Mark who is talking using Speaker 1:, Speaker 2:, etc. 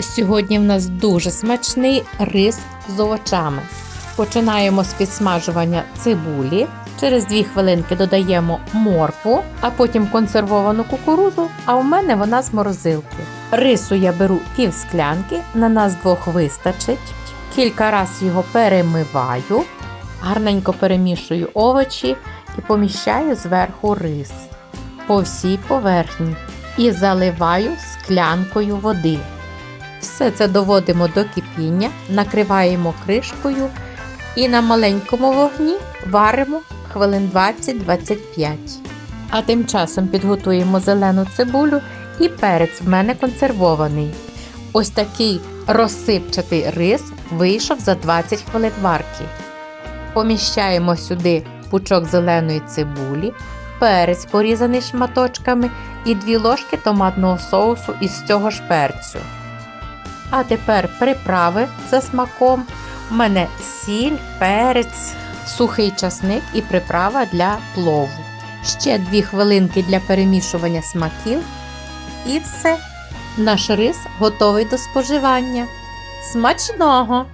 Speaker 1: Сьогодні в нас дуже смачний рис з овочами. Починаємо з підсмажування цибулі. Через 2 хвилинки додаємо моркву, а потім консервовану кукурузу, а у мене вона з морозилки. Рису я беру пів склянки, на нас двох вистачить. Кілька разів його перемиваю, гарненько перемішую овочі і поміщаю зверху рис по всій поверхні і заливаю склянкою води. Все це доводимо до кипіння, накриваємо кришкою і на маленькому вогні варимо хвилин 20-25. А тим часом підготуємо зелену цибулю і перець в мене консервований. Ось такий розсипчатий рис вийшов за 20 хвилин варки. Поміщаємо сюди пучок зеленої цибулі, перець порізаний шматочками і 2 ложки томатного соусу із цього ж перцю. А тепер приправи за смаком. У мене сіль, перець, сухий часник і приправа для плову. Ще 2 хвилинки для перемішування смаків. І все. Наш рис готовий до споживання. Смачного!